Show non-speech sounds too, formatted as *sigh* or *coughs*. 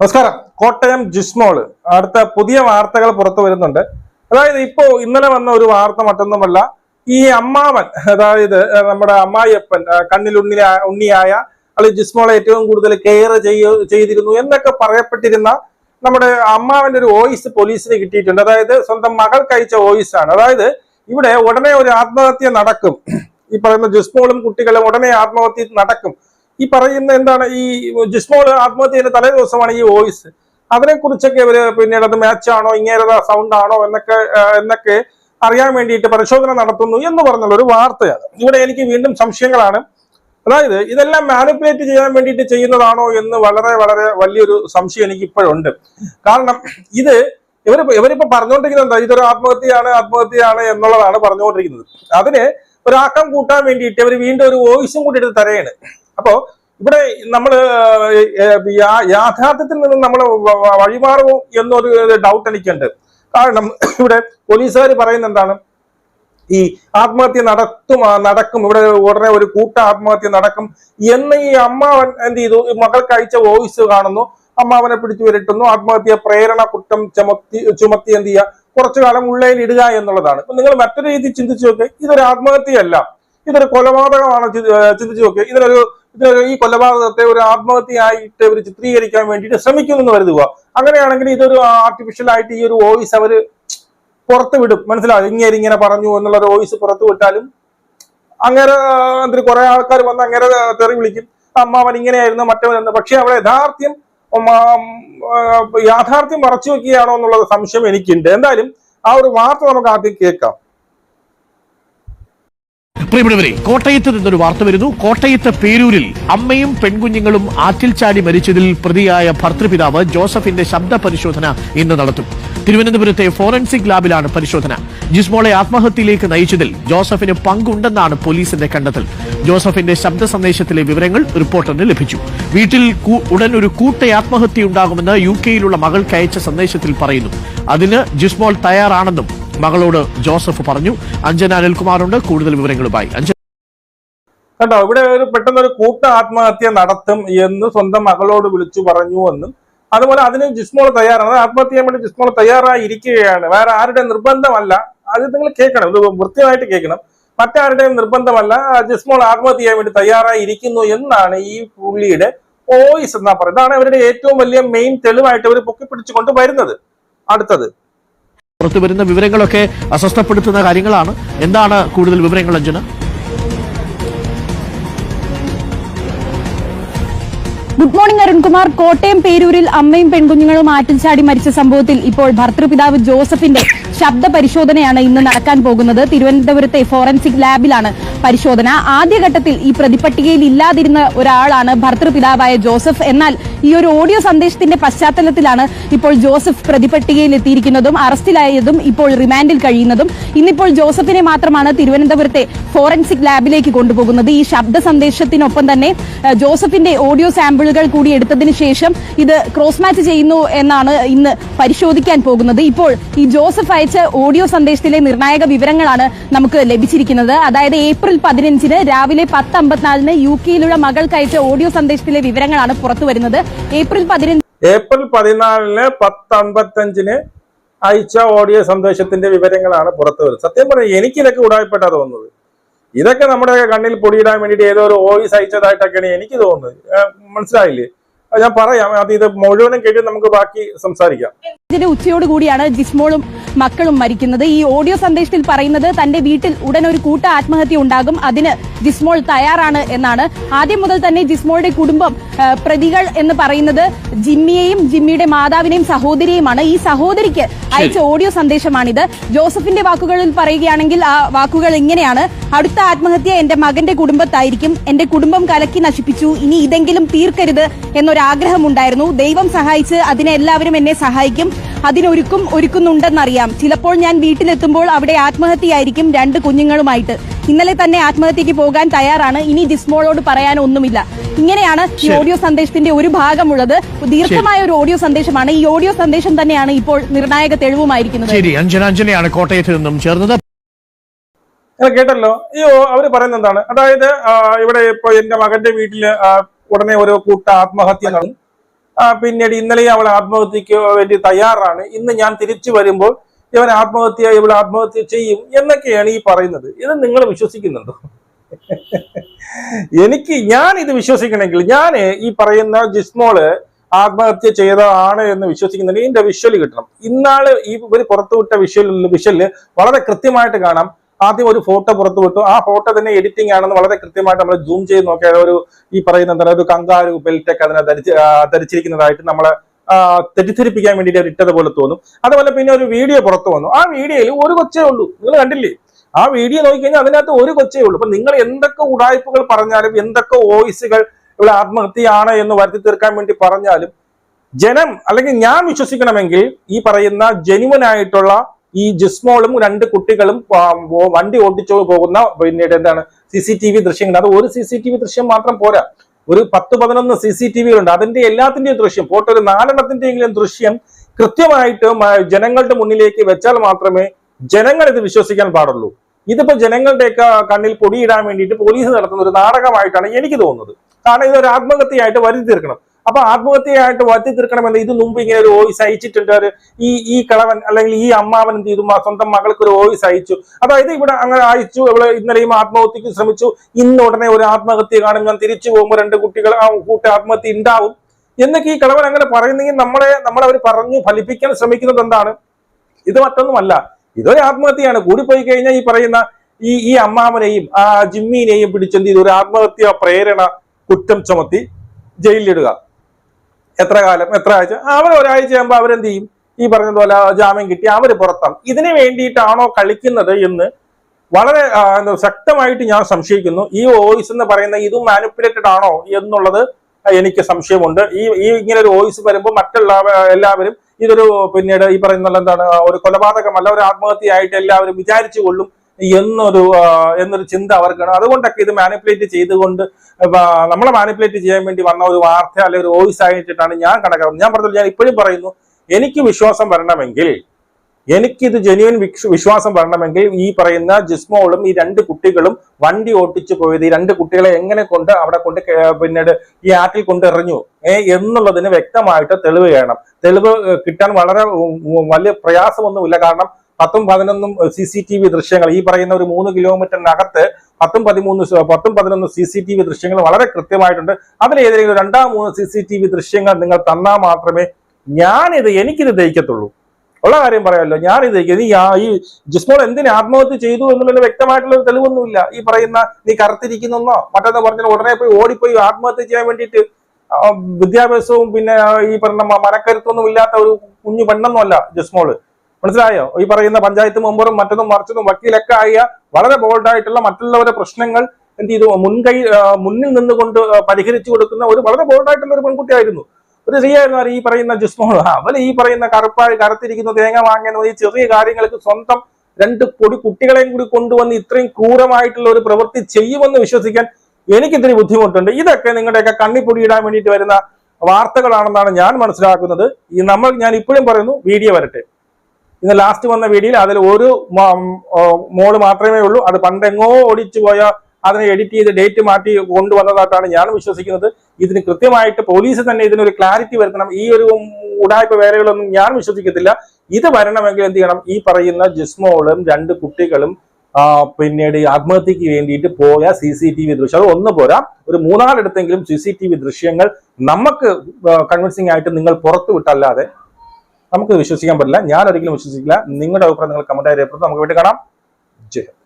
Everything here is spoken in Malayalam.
നമസ്കാരം. കോട്ടയം ജിസ്മോൾ. അടുത്ത പുതിയ വാർത്തകൾ പുറത്തു വരുന്നുണ്ട്. അതായത് ഇപ്പോ ഇന്നലെ വന്ന ഒരു വാർത്ത മറ്റൊന്നുമല്ല ഈ അമ്മാവൻ അതായത് നമ്മുടെ അമ്മായിയപ്പൻ കണ്ണിൽ ഉണ്ണി ഉണ്ണിയായ അല്ലെ ജിസ്മോളെ ഏറ്റവും കൂടുതൽ കെയർ ചെയ്തിരുന്നു എന്നൊക്കെ പറയപ്പെട്ടിരുന്ന നമ്മുടെ അമ്മാവന്റെ ഒരു വോയിസ് പോലീസിന് കിട്ടിയിട്ടുണ്ട്. അതായത് സ്വന്തം മകൾക്ക് അയച്ച വോയിസ് ആണ് അതായത് ഇവിടെ ഉടനെ ഒരു ആത്മഹത്യ നടക്കും. ഈ പറയുന്ന ജിസ്മോളും കുട്ടികളും ഉടനെ ആത്മഹത്യ നടക്കും. ഈ പറയുന്ന എന്താണ് ഈ ജിസ്മോൾ ആത്മഹത്യയുടെ തലേ ദിവസമാണ് ഈ വോയിസ് അതിനെ കുറിച്ചൊക്കെ ഇവർ പിന്നീട് അത് മാച്ചാണോ ഇങ്ങേരത സൗണ്ട് ആണോ എന്നൊക്കെ എന്നൊക്കെ അറിയാൻ വേണ്ടിയിട്ട് പരിശോധന നടത്തുന്നു എന്ന് പറഞ്ഞുള്ള ഒരു വാർത്തയാണ്. ഇവിടെ എനിക്ക് വീണ്ടും സംശയങ്ങളാണ്. അതായത് ഇതെല്ലാം മാനിപ്പുലേറ്റ് ചെയ്യാൻ വേണ്ടിയിട്ട് ചെയ്യുന്നതാണോ എന്ന് വളരെ വളരെ വലിയൊരു സംശയം എനിക്ക് ഇപ്പോഴുണ്ട് കാരണം ഇത് ഇവർ ഇവരിപ്പോ പറഞ്ഞുകൊണ്ടിരിക്കുന്നത് എന്താ? ഇതൊരു ആത്മഹത്യയാണ് ആത്മഹത്യയാണ് എന്നുള്ളതാണ് പറഞ്ഞുകൊണ്ടിരിക്കുന്നത് അതിന് ഒരാക്കം കൂട്ടാൻ വേണ്ടിയിട്ട് ഇവർ വീണ്ടും ഒരു വോയിസും കൂടി എടുത്ത് തരയാണ്. അപ്പോ ഇവിടെ നമ്മൾ യാഥാർത്ഥ്യത്തിൽ നിന്ന് നമ്മൾ വഴിമാറുമോ എന്നൊരു ഡൗട്ട് എനിക്കുണ്ട്. കാരണം *coughs* ഇവിടെ പോലീസുകാർ പറയുന്ന എന്താണ്? ഈ ആത്മഹത്യ നടത്തും നടക്കും. ഇവിടെ ഉടനെ ഒരു കൂട്ട ആത്മഹത്യ നടക്കും എന്ന് ഈ അമ്മാവൻ എന്ത് ചെയ്തു? മകൾ മകൾക്ക് അയച്ച വോയിസ് കാണുന്നു. അമ്മാവനെ പിടിച്ചു വരട്ടുന്നു. ആത്മഹത്യ പ്രേരണ കുറ്റം ചുമത്തി ചുമത്തി എന്ത് ചെയ്യുക? കുറച്ചു കാലം ഉള്ളയിൽ ഇടുക എന്നുള്ളതാണ്. നിങ്ങൾ മറ്റൊരു രീതി ചിന്തിച്ചു നോക്കുക ഇതൊരു ആത്മഹത്യയല്ല. ഇതൊരു കൊലപാതകമാണ് ചിന്തിച്ചു നോക്കുക ഇതിനൊരു ഇതിനൊരു ഈ കൊലപാതകത്തെ ഒരു ആത്മഹത്യയായിട്ട് ഇവർ ചിത്രീകരിക്കാൻ വേണ്ടിയിട്ട് ശ്രമിക്കുന്നു എന്ന് കരുതുക. അങ്ങനെയാണെങ്കിൽ ഇതൊരു ആർട്ടിഫിഷ്യൽ ആയിട്ട് ഈ ഒരു വോയിസ് അവർ പുറത്തു വിടും. മനസ്സിലാവും ഇങ്ങനെ ഇങ്ങനെ പറഞ്ഞു എന്നുള്ള ഒരു വോയിസ് പുറത്തു വിട്ടാലും അങ്ങനെ എന്തിന് കുറെ ആൾക്കാർ വന്ന് അങ്ങനെ തെറി വിളിക്കും. അമ്മാവൻ ഇങ്ങനെയായിരുന്നു മറ്റവൻ പക്ഷെ അവിടെ യഥാർത്ഥ്യം യാഥാർത്ഥ്യം മറച്ചു വെക്കുകയാണോ എന്നുള്ള സംശയം എനിക്കുണ്ട്. എന്തായാലും ആ ഒരു വാർത്ത നമുക്ക് ആദ്യം കേൾക്കാം. പ്രിയപ്പെട്ടവരെ കോട്ടയത്ത് നിന്നൊരു വാർത്ത വരുന്നു. കോട്ടയത്ത് പേരൂരിൽ അമ്മയും പെൺകുഞ്ഞുങ്ങളും ആറ്റിൽ ചാടി മരിച്ചതിൽ പ്രതിയായ ഭർത്തൃപിതാവ് ജോസഫിന്റെ ശബ്ദ പരിശോധന ഇന്ന് നടത്തും. തിരുവനന്തപുരത്തെ ഫോറൻസിക് ലാബിലാണ് പരിശോധന. ജിസ്മോളെ ആത്മഹത്യയിലേക്ക് നയിച്ചതിൽ ജോസഫിന് പങ്കുണ്ടെന്നാണ് പോലീസിന്റെ കണ്ടെത്തൽ. ജോസഫിന്റെ ശബ്ദ സന്ദേശത്തിലെ വിവരങ്ങൾ റിപ്പോർട്ടറിന് ലഭിച്ചു. വീട്ടിൽ ഉടൻ ഒരു കൂട്ട ആത്മഹത്യ ഉണ്ടാകുമെന്ന് യു കെയിലുള്ള മകൾക്ക് അയച്ച സന്ദേശത്തിൽ പറയുന്നു. അതിന് ജിസ്മോൾ തയ്യാറാണെന്നും മകളോട് ജോസഫ് പറഞ്ഞു. അഞ്ജന അനിൽകുമാറുണ്ട്. കൂടുതൽ വിവരങ്ങളുമായി അഞ്ജന. കണ്ടോ ഇവിടെ ഒരു പെട്ടെന്ന് ഒരു കൂട്ട ആത്മഹത്യ നടത്തും എന്ന് സ്വന്തം മകളോട് വിളിച്ചു പറഞ്ഞു എന്നും അതുപോലെ അതിന് ജിസ്മോൾ തയ്യാറാണ്. ആത്മഹത്യ ചെയ്യാൻ വേണ്ടി ജിസ്മോൾ തയ്യാറായി ഇരിക്കുകയാണ് വേറെ ആരുടെ നിർബന്ധമല്ല അത് നിങ്ങൾ കേൾക്കണം. ഇത് വൃത്തിയായിട്ട് കേൾക്കണം. മറ്റാരുടെയും നിർബന്ധമല്ല ജിസ്മോൾ ആത്മഹത്യ ചെയ്യാൻ വേണ്ടി തയ്യാറായിരിക്കുന്നു എന്നാണ് ഈ പുള്ളിയുടെ വോയിസ് എന്നാ പറയുന്നത്. അതാണ് അവരുടെ ഏറ്റവും വലിയ മെയിൻ തെളിവായിട്ട് അവർ പൊക്കിപ്പിടിച്ചുകൊണ്ട് വരുന്നത്. അടുത്തത് പുറത്തു വരുന്ന വിവരങ്ങളൊക്കെ അസ്വസ്ഥപ്പെടുത്തുന്ന കാര്യങ്ങളാണ്. എന്താണ് കൂടുതൽ വിവരങ്ങൾ Anjana? Good morning Arunkumar. Kottayam പേരൂരിൽ അമ്മയും പെൺകുഞ്ഞുങ്ങളും ആറ്റിൽ ചാടി മരിച്ച സംഭവത്തിൽ ഇപ്പോൾ ഭർത്തൃപിതാവ് ജോസഫിന്റെ ശബ്ദ പരിശോധനയാണ് ഇന്ന് നടക്കാൻ പോകുന്നത്. തിരുവനന്തപുരത്തെ ഫോറൻസിക് ലാബിലാണ് പരിശോധന. ആദ്യഘട്ടത്തിൽ ഈ പ്രതിപട്ടികയിൽ ഇല്ലാതിരുന്ന ഒരാളാണ് ഭർത്തൃപിതാവായ ജോസഫ്. എന്നാൽ ഈ ഒരു ഓഡിയോ സന്ദേശത്തിന്റെ പശ്ചാത്തലത്തിലാണ് ഇപ്പോൾ ജോസഫ് പ്രതിപട്ടികയിൽ എത്തിയിരിക്കുന്നതും അറസ്റ്റിലായതും ഇപ്പോൾ റിമാൻഡിൽ കഴിയുന്നതും. ഇന്നിപ്പോൾ ജോസഫിനെ മാത്രമാണ് തിരുവനന്തപുരത്തെ ഫോറൻസിക് ലാബിലേക്ക് കൊണ്ടുപോകുന്നത്. ഈ ശബ്ദ സന്ദേശത്തിനൊപ്പം തന്നെ ജോസഫിന്റെ ഓഡിയോ സാമ്പിളുകൾ കൂടി എടുത്തതിന് ശേഷം ഇത് ക്രോസ് മാച്ച് ചെയ്യുന്നു എന്നാണ് ഇന്ന് പരിശോധിക്കാൻ പോകുന്നത്. ഇപ്പോൾ ഈ ജോസഫ് അയച്ച ഓഡിയോ സന്ദേശത്തിലെ നിർണായക വിവരങ്ങളാണ് നമുക്ക് ലഭിച്ചിരിക്കുന്നത്. അതായത് ഏപ്രിൽ പതിനഞ്ചിന് രാവിലെ പത്ത് അമ്പത്തിനാലിന് യു കെയിലുള്ള മകൾക്ക് അയച്ച ഓഡിയോ സന്ദേശത്തിലെ വിവരങ്ങളാണ് പുറത്തു വരുന്നത്. ഏപ്രിൽ പതിനഞ്ച് ഏപ്രിൽ പതിനാലിന് പത്ത് അമ്പത്തഞ്ചിന് അയച്ച ഓഡിയോ സന്ദേശത്തിന്റെ വിവരങ്ങളാണ് പുറത്തു വരുന്നത്. സത്യം പറഞ്ഞാൽ എനിക്ക് ഇതൊക്കെ ഉടായ്പെട്ടാ തോന്നുന്നത്. ഇതൊക്കെ നമ്മുടെ കണ്ണിൽ പൊടിയിടാൻ വേണ്ടിയിട്ട് ഏതോ ഒരു വോയിസ് അയച്ചതായിട്ടൊക്കെയാണ് എനിക്ക് തോന്നുന്നത്. മനസ്സിലായില്ലേ? ഞാൻ പറയാം. അത് ഇത് മുഴുവനും കേട്ട് നമുക്ക് ബാക്കി സംസാരിക്കാം. ഇതിന്റെ ഉച്ചയോട് കൂടിയാണ് ജിസ്മോളും മക്കളും മരിക്കുന്നത്. ഈ ഓഡിയോ സന്ദേശത്തിൽ പറയുന്നത് തന്റെ വീട്ടിൽ ഉടൻ ഒരു കൂട്ട ആത്മഹത്യ ഉണ്ടാകും. അതിന് ജിസ്മോൾ തയ്യാറാണ് എന്നാണ്. ആദ്യം മുതൽ തന്നെ ജിസ്മോളുടെ കുടുംബം പ്രതികൾ എന്ന് പറയുന്നത് ജിമ്മിയെയും ജിമ്മിയുടെ മാതാവിനെയും സഹോദരിയുമാണ് ഈ സഹോദരിക്ക് അയച്ച ഓഡിയോ സന്ദേശമാണിത്. ജോസഫിന്റെ വാക്കുകളിൽ പറയുകയാണെങ്കിൽ ആ വാക്കുകൾ ഇങ്ങനെയാണ്. അടുത്ത ആത്മഹത്യ എന്റെ മകന്റെ കുടുംബത്തായിരിക്കും. എന്റെ കുടുംബം കലക്കി നശിപ്പിച്ചു. ഇനി ഇതെങ്കിലും തീർക്കരുത് എന്നൊരാഗ്രഹം ഉണ്ടായിരുന്നു ദൈവം സഹായിച്ച് അതിനെ എല്ലാവരും എന്നെ സഹായിക്കും. അതിനൊരുക്കും ഒരുക്കുന്നുണ്ടെന്നറിയാം. ചിലപ്പോൾ ഞാൻ വീട്ടിലെത്തുമ്പോൾ അവിടെ ആത്മഹത്യയായിരിക്കും രണ്ട് കുഞ്ഞുങ്ങളുമായിട്ട്. ഇന്നലെ തന്നെ ആത്മഹത്യക്ക് പോകാൻ തയ്യാറാണ്. ഇനി ജിസ്മോളോട് പറയാനൊന്നുമില്ല. ഇങ്ങനെയാണ് ഈ ഓഡിയോ സന്ദേശത്തിന്റെ ഒരു ഭാഗമുള്ളത്. ദീർഘമായ ഒരു ഓഡിയോ സന്ദേശമാണ്. ഈ ഓഡിയോ സന്ദേശം തന്നെയാണ് ഇപ്പോൾ നിർണായക തെളിവുമായിരിക്കുന്നത്. ശരി അഞ്ജന അഞ്ജനയാണ് കോട്ടയത്ത് നിന്നും ചേർന്നത്. അല്ല കേട്ടല്ലോ. ഈ അവർ അവർ പറയുന്നത് എന്താണ്? അതായത് ഇവിടെ ഇപ്പൊ എന്റെ മകന്റെ വീട്ടിൽ ഉടനെ ഒരു കൂട്ട ആത്മഹത്യ നടന്നു. പിന്നീട് ഇന്നലെ അവൾ ആത്മഹത്യക്ക് വേണ്ടി തയ്യാറാണ്. ഇന്ന് ഞാൻ തിരിച്ചു വരുമ്പോൾ ഇവൻ ആത്മഹത്യ ഇവൾ ആത്മഹത്യ ചെയ്യും എന്നൊക്കെയാണ് ഈ പറയുന്നത്. ഇത് നിങ്ങൾ വിശ്വസിക്കുന്നുണ്ടോ? എനിക്ക് ഞാൻ ഇത് വിശ്വസിക്കണമെങ്കിൽ ഞാൻ ഈ പറയുന്ന ജിസ്മോൾ ആത്മഹത്യ ചെയ്തതാണ് എന്ന് വിശ്വസിക്കുന്നുണ്ട്. ഇതിന്റെ വിഷ്വൽ കിട്ടണം. ഇന്നാൾ ഈ ഇവർ പുറത്തുവിട്ട വിഷ്വൽ വിഷ്വലിൽ വളരെ കൃത്യമായിട്ട് കാണാം. ആദ്യം ഒരു ഫോട്ടോ പുറത്തു വിട്ടു. ആ ഫോട്ടോ തന്നെ എഡിറ്റിംഗ് ആണെന്ന് വളരെ കൃത്യമായിട്ട് നമ്മൾ സൂം ചെയ്ത് നോക്കിയാൽ ഒരു ഈ പറയുന്ന എന്താണ് ഒരു കങ്കാരു ബെൽറ്റൊക്കെ അതിനെ ധരിച്ച് ധരിച്ചിരിക്കുന്നതായിട്ട് നമ്മളെ തെറ്റിദ്ധരിപ്പിക്കാൻ വേണ്ടിയിട്ട് അവർ ഇട്ടത് പോലെ തോന്നും. അതുപോലെ പിന്നെ ഒരു വീഡിയോ പുറത്തു വന്നു. ആ വീഡിയോയിൽ ഒരു കൊച്ചേ ഉള്ളൂ. നിങ്ങൾ കണ്ടില്ലേ? ആ വീഡിയോ നോക്കിക്കഴിഞ്ഞാൽ അതിനകത്ത് ഒരു കൊച്ചേ ഉള്ളൂ. അപ്പൊ നിങ്ങൾ എന്തൊക്കെ ഉടായ്പകൾ പറഞ്ഞാലും എന്തൊക്കെ വോയിസുകൾ ഇവിടെ ആത്മഹത്യയാണ് എന്ന് വരുത്തി തീർക്കാൻ വേണ്ടി പറഞ്ഞാലും ജനം അല്ലെങ്കിൽ ഞാൻ വിശ്വസിക്കണമെങ്കിൽ ഈ പറയുന്ന ജെനുവൻ ആയിട്ടുള്ള ഈ ജിസ്മോളും രണ്ട് കുട്ടികളും വണ്ടി ഓടിച്ചു പോകുന്ന പിന്നീട് എന്താണ്? സി സി ടി വി ദൃശ്യങ്ങൾ അത് ഒരു സി സി ടി വി ദൃശ്യം മാത്രം പോരാ. ഒരു പത്ത് പതിനൊന്ന് സി സി ടി വികളുണ്ട്. അതിന്റെ എല്ലാത്തിന്റെയും ദൃശ്യം പോട്ടെ ഒരു നാലെണ്ണത്തിന്റെയെങ്കിലും ദൃശ്യം കൃത്യമായിട്ട് ജനങ്ങളുടെ മുന്നിലേക്ക് വെച്ചാൽ മാത്രമേ ജനങ്ങൾ ഇത് വിശ്വസിക്കാൻ പാടുള്ളൂ. ഇതിപ്പോ ജനങ്ങളുടെയൊക്കെ കണ്ണിൽ പൊടിയിടാൻ വേണ്ടിയിട്ട് പോലീസ് നടത്തുന്ന ഒരു നാടകമായിട്ടാണ് എനിക്ക് തോന്നുന്നത്. കാരണം ഇതൊരു ആത്മഹത്യയായിട്ട് വരുത്തി തീർക്കണം. അപ്പൊ ആത്മഹത്യയായിട്ട് വരുത്തി തീർക്കണമെന്ന് ഇത് മുമ്പ് ഇങ്ങനെ ഒരു ഓയിസ് അയച്ചിട്ടുണ്ട്. ഈ ഈ കളവൻ അല്ലെങ്കിൽ ഈ അമ്മാവൻ എന്ത് ചെയ്തു? സ്വന്തം മകൾക്ക് ഒരു ഓയിസ് അയച്ചു. അതായത് ഇവിടെ അങ്ങനെ അയച്ചു. ഇവിടെ ഇന്നലെയും ആത്മഹത്യക്ക് ശ്രമിച്ചു. ഇന്ന് ഉടനെ ഒരു ആത്മഹത്യ കാണും. ഞാൻ തിരിച്ചു പോകുമ്പോൾ രണ്ട് കുട്ടികൾ ആ കൂട്ടി ആത്മഹത്യ ഉണ്ടാവും എന്നൊക്കെ ഈ കളവൻ അങ്ങനെ പറയുന്നെങ്കിൽ നമ്മളെ നമ്മളെ അവർ പറഞ്ഞു ഫലിപ്പിക്കാൻ ശ്രമിക്കുന്നത് എന്താണ്? ഇത് മറ്റൊന്നുമല്ല. ഇതൊരു ആത്മഹത്യയാണ്. കൂടിപ്പോയി കഴിഞ്ഞാൽ ഈ പറയുന്ന ഈ ഈ അമ്മാവനെയും ആ ജിമ്മിനെയും പിടിച്ചെന്ത് ഒരു ആത്മഹത്യ പ്രേരണ കുറ്റം ചുമത്തി ജയിലിലിടുക. എത്ര കാലം എത്ര ആഴ്ച? അവർ ഒരാഴ്ച ആകുമ്പോൾ അവരെന്ത് ചെയ്യും? ഈ പറഞ്ഞതുപോലെ ജാമ്യം കിട്ടി അവർ പുറത്താവും. ഇതിനു വേണ്ടിയിട്ടാണോ കളിക്കുന്നത് എന്ന് വളരെ ശക്തമായിട്ട് ഞാൻ സംശയിക്കുന്നു. ഈ വോയിസ് എന്ന് പറയുന്ന ഇതും മാനിപ്പുലേറ്റഡ് ആണോ എന്നുള്ളത് എനിക്ക് സംശയമുണ്ട്. ഈ ഈ ഇങ്ങനെ ഒരു വോയിസ് വരുമ്പോൾ മറ്റുള്ള എല്ലാവരും ഇതൊരു പിന്നീട് ഈ പറയുന്ന എന്താണ് ഒരു കൊലപാതകമല്ല ഒരു ആത്മഹത്യയായിട്ട് എല്ലാവരും വിചാരിച്ചു കൊള്ളും. എന്നൊരു എന്നൊരു ചിന്ത അവർക്കാണ്. അതുകൊണ്ടൊക്കെ ഇത് മാനിപ്പുലേറ്റ് ചെയ്തുകൊണ്ട് നമ്മളെ മാനിപ്പുലേറ്റ് ചെയ്യാൻ വേണ്ടി വന്ന ഒരു വാർത്ത അല്ലെങ്കിൽ ഒരു വോയിസ് ആയിട്ടാണ് ഞാൻ കണക്കാക്കുന്നത് ഞാൻ പറഞ്ഞത് ഞാൻ ഇപ്പോഴും പറയുന്നു എനിക്ക് വിശ്വാസം വരണമെങ്കിൽ എനിക്കിത് ജെന്യുവൻ വിശ്വാസം വരണമെങ്കിൽ ഈ പറയുന്ന ജിസ്മോളും ഈ രണ്ട് കുട്ടികളും വണ്ടി ഓട്ടിച്ചു പോയത് ഈ രണ്ട് കുട്ടികളെ എങ്ങനെ കൊണ്ട് അവിടെ കൊണ്ട് പിന്നീട് ഈ ആറ്റിൽ കൊണ്ട് എറിഞ്ഞു ഏ എന്നുള്ളതിന് വ്യക്തമായിട്ട് തെളിവ് വേണം. തെളിവ് കിട്ടാൻ വളരെ വലിയ പ്രയാസമൊന്നുമില്ല. കാരണം പത്തും പതിനൊന്നും സി സി ടി വി ദൃശ്യങ്ങൾ. ഈ പറയുന്ന ഒരു മൂന്ന് കിലോമീറ്ററിനകത്ത് പത്തും പതിമൂന്ന് പത്തും പതിനൊന്ന് സി സി ടി വി ദൃശ്യങ്ങൾ വളരെ കൃത്യമായിട്ടുണ്ട്. അതിലേതെങ്കിലും രണ്ടാം മൂന്ന് സി സി ടി വി ദൃശ്യങ്ങൾ നിങ്ങൾ തന്നാൽ മാത്രമേ ഞാനിത് എനിക്കിത് ദഹിക്കത്തുള്ളൂ. ഉള്ള കാര്യം പറയാമല്ലോ ഞാനിത്. ഈ ഈ ജിസ്മോൾ എന്തിനു ആത്മഹത്യ ചെയ്തു എന്നുള്ളതിന് വ്യക്തമായിട്ടുള്ള ഒരു തെളിവൊന്നുമില്ല. ഈ പറയുന്ന നീ കറുത്തിരിക്കുന്നെന്നോ മറ്റൊന്ന് പറഞ്ഞാൽ ഉടനെ പോയി ഓടിപ്പോയി ആത്മഹത്യ ചെയ്യാൻ വേണ്ടിയിട്ട് വിദ്യാഭ്യാസവും പിന്നെ ഈ പറഞ്ഞ മനക്കരുത്തൊന്നും ഇല്ലാത്ത ഒരു കുഞ്ഞു പെണ്ണൊന്നും അല്ല ജിസ്മോൾ. മനസ്സിലായോ? ഈ പറയുന്ന പഞ്ചായത്ത് മെമ്പറും മറ്റൊന്നും മറിച്ചതും വക്കീലൊക്കെ ആയ വളരെ ബോൾഡായിട്ടുള്ള മറ്റുള്ളവരുടെ പ്രശ്നങ്ങൾ എന്ത് ചെയ്തു? മുൻകൈ മുന്നിൽ നിന്നുകൊണ്ട് പരിഹരിച്ചു കൊടുക്കുന്ന ഒരു വളരെ ബോൾഡായിട്ടുള്ള ഒരു പെൺകുട്ടിയായിരുന്നു. ഒരു സ്ത്രീയായിരുന്നു ആര് ഈ പറയുന്ന ജുസ്മോൾ അവൾ ഈ പറയുന്ന കറുപ്പായി കറുത്തിരിക്കുന്ന തേങ്ങ വാങ്ങുന്ന ഈ ചെറിയ കാര്യങ്ങൾക്ക് സ്വന്തം രണ്ട് പൊടി കുട്ടികളെയും കൂടി കൊണ്ടുവന്ന് ഇത്രയും ക്രൂരമായിട്ടുള്ള ഒരു പ്രവൃത്തി ചെയ്യുമെന്ന് വിശ്വസിക്കാൻ എനിക്കിത്തിരി ബുദ്ധിമുട്ടുണ്ട്. ഇതൊക്കെ നിങ്ങളുടെയൊക്കെ കണ്ണിപ്പൊടിയിടാൻ വേണ്ടിയിട്ട് വരുന്ന വാർത്തകളാണെന്നാണ് ഞാൻ മനസ്സിലാക്കുന്നത്. ഈ നമ്മൾ ഞാൻ ഇപ്പോഴും പറയുന്നു വീഡിയോ വരട്ടെ. ഇന്ന് ലാസ്റ്റ് വന്ന വീഡിയോയിൽ അതിൽ ഒരു മോൾ മാത്രമേ ഉള്ളൂ. അത് പണ്ടെങ്ങോ ഓടിച്ചു പോയ അതിനെ എഡിറ്റ് ചെയ്ത് ഡേറ്റ് മാറ്റി കൊണ്ടുവന്നതായിട്ടാണ് ഞാൻ വിശ്വസിക്കുന്നത്. ഇതിന് കൃത്യമായിട്ട് പോലീസ് തന്നെ ഇതിനൊരു ക്ലാരിറ്റി വരുത്തണം. ഈ ഒരു ഉടായ്പ വേലകളൊന്നും ഞാൻ വിശ്വസിക്കത്തില്ല. ഇത് വരണമെങ്കിൽ എന്ത് ചെയ്യണം? ഈ പറയുന്ന ജിസ്മോളും രണ്ട് കുട്ടികളും പിന്നീട് ആത്മഹത്യക്ക് വേണ്ടിയിട്ട് പോയ സി സി ടി വി ദൃശ്യം. അത് ഒന്ന് പോരാ. ഒരു മൂന്നാലിടത്തെങ്കിലും സി സി ടി വി ദൃശ്യങ്ങൾ നമുക്ക് കൺവിൻസിംഗ് ആയിട്ട് നിങ്ങൾ പുറത്തു വിട്ടല്ലാതെ നമുക്ക് വിശ്വസിക്കാൻ പറ്റില്ല. ഞാൻ ഒരിക്കലും വിശ്വസിക്കില്ല. നിങ്ങളുടെ അഭിപ്രായം നിങ്ങൾ കമന്റ് രേഖപ്പെടുത്തും. നമുക്ക് വീട്ടിൽ കാണാം. ജയ്.